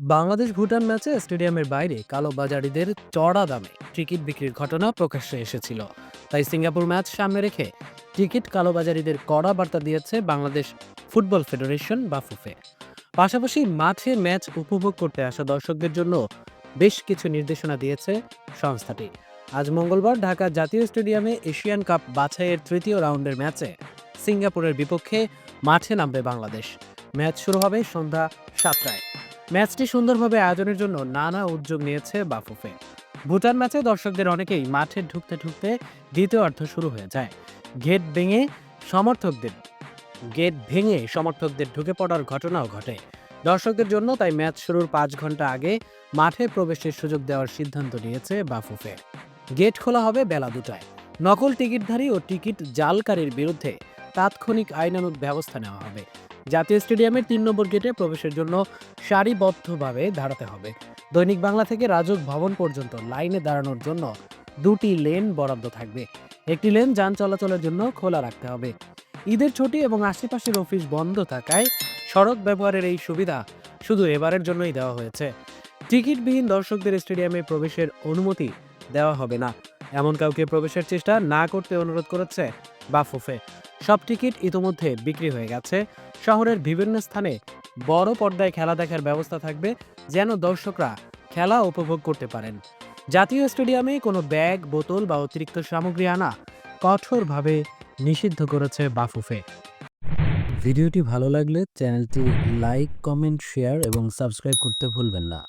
বাংলাদেশ ভুটান ম্যাচে স্টেডিয়ামের বাইরে কালোবাজারিদের চড়া দামে টিকিট বিক্রির ঘটনা প্রকাশ্যে এসেছিল। তাই সিঙ্গাপুর ম্যাচ সামনে রেখে টিকিট কালোবাজারিদের কড়া বার্তা দিয়েছে বাংলাদেশ ফুটবল ফেডারেশন বা ফুফে। পাশাপাশি মাঠে ম্যাচ উপভোগ করতে আসা দর্শকদের জন্য বেশ কিছু নির্দেশনা দিয়েছে সংস্থাটি। আজ মঙ্গলবার ঢাকা জাতীয় স্টেডিয়ামে এশিয়ান কাপ বাছাইয়ের তৃতীয় রাউন্ডের ম্যাচে সিঙ্গাপুরের বিপক্ষে মাঠে নামবে বাংলাদেশ। ম্যাচ শুরু হবে সন্ধ্যা সাতটায়। ম্যাচটি সুন্দরভাবে আয়োজনের জন্য নানা উদ্যোগ নিয়েছে বাফুফে। ভুটান ম্যাচে দর্শকদের অনেকেই মাঠে ঢুকতে ঢুকতে দ্বিতীয় অর্ধ শুরু হয়ে যায়। গেট ভেঙে সমর্থকদের গেট ভেঙে সমর্থকদের ঢুকে পড়ার ঘটনাও ঘটে। দর্শকদের জন্য তাই ম্যাচ শুরুর পাঁচ ঘণ্টা আগে মাঠে প্রবেশের সুযোগ দেওয়ার সিদ্ধান্ত নিয়েছে বাফুফে। গেট খোলা হবে বেলা দুটায়। নকল টিকিটধারী ও টিকিট জালকারীর বিরুদ্ধে তাৎক্ষণিক আইনানুগ ব্যবস্থা নেওয়া হবে। জাতীয় স্টেডিয়ামের তিন নম্বর গেটে প্রবেশের জন্য সারিবদ্ধভাবে দাঁড়াতে হবে। দৈনিক বাংলা থেকে রাজক ভবন পর্যন্ত লাইনে দাঁড়ানোর জন্য দুটি লেন বরাদ্দ থাকবে। একটি লেন যান চলাচলের জন্য খোলা রাখতে হবে। ঈদের ছুটি এবং আশেপাশের অফিস বন্ধ থাকায় সড়ক ব্যবহারের এই সুবিধা শুধু এবারের জন্যই দেওয়া হয়েছে। টিকিটবিহীন দর্শকদের স্টেডিয়ামে প্রবেশের অনুমতি দেওয়া হবে না। এমন কাউকে প্রবেশের চেষ্টা না করতে অনুরোধ করেছে বাফুফে। সব টিকিট ইতোমধ্যে বিক্রি হয়ে গেছে। শহরের বিভিন্ন স্থানে বড় পর্দায় খেলা দেখার ব্যবস্থা থাকবে যেন দর্শকরা খেলা উপভোগ করতে পারেন। জাতীয় স্টেডিয়ামে কোনো ব্যাগ, বোতল বা অতিরিক্ত সামগ্রী আনা কঠোরভাবে নিষিদ্ধ করেছে বাফুফে। ভিডিওটি ভালো লাগলে চ্যানেলটি লাইক, কমেন্ট, শেয়ার এবং সাবস্ক্রাইব করতে ভুলবেন না।